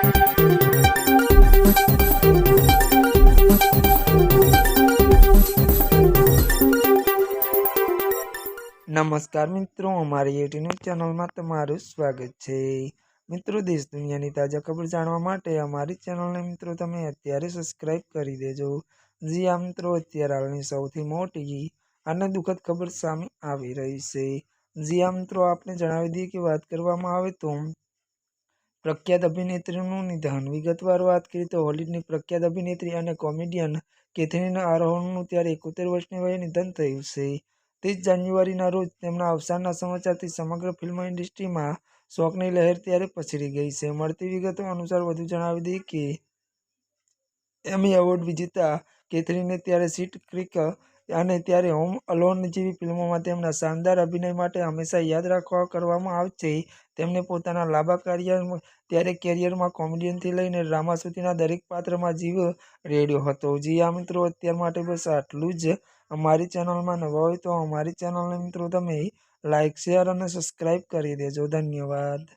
નમસ્કાર મિત્રો, અમારી યુટ્યુબ ચેનલમાં તમારું સ્વાગત છે. મિત્રો, દેશ દુનિયાની તાજા ખબર જાણવા માટે અમારી ચેનલને મિત્રો તમે અત્યારે સબસ્ક્રાઇબ કરી દેજો. જી આ મિત્રો, અત્યારે હાલની સૌથી મોટી અને દુઃખદ ખબર સામે આવી રહી છે. જી આ મિત્રો, આપને જણાવી દઈએ કે વાત કરવામાં આવે તો પ્રખ્યાત અભિનેત્રીનું નિધન. વિગતવાર વાત કરીએ તો હોલિવૂડની પ્રખ્યાત અભિનેત્રી અને કોમેડિયન કેથરીન આરોહનનું ત્યારે એકોતેર વર્ષની વયે નિધન થયું છે. ત્રીસ જાન્યુઆરીના રોજ તેમના અવસાનના સમાચારથી સમગ્ર ફિલ્મ ઇન્ડસ્ટ્રીમાં શોકની લહેર ત્યારે પસરી ગઈ છે. મળતી વિગતો અનુસાર વધુ જણાવી દઈએ કે એમી એવોર્ડ વિજેતા કેથરીને ત્યારે સીટ ક્રિક અને ત્યારે હોમ અલોન જેવી ફિલ્મોમાં તેમના શાનદાર અભિનય માટે હંમેશા યાદ રાખવા કરવામાં આવશે. તેમને પોતાના લાંબા કાર્યર ત્યારે કેરિયરમાં કોમેડિયનથી લઈને ડ્રામા સુધીના દરેક પાત્રમાં જીવ રેડ્યો હતો. જી આ મિત્રો, અત્યાર માટે બસ આટલું જ. અમારી ચેનલમાં નવા હોય તો અમારી ચેનલને મિત્રો તમે લાઇક શેર અને સબસ્ક્રાઈબ કરી દેજો. ધન્યવાદ.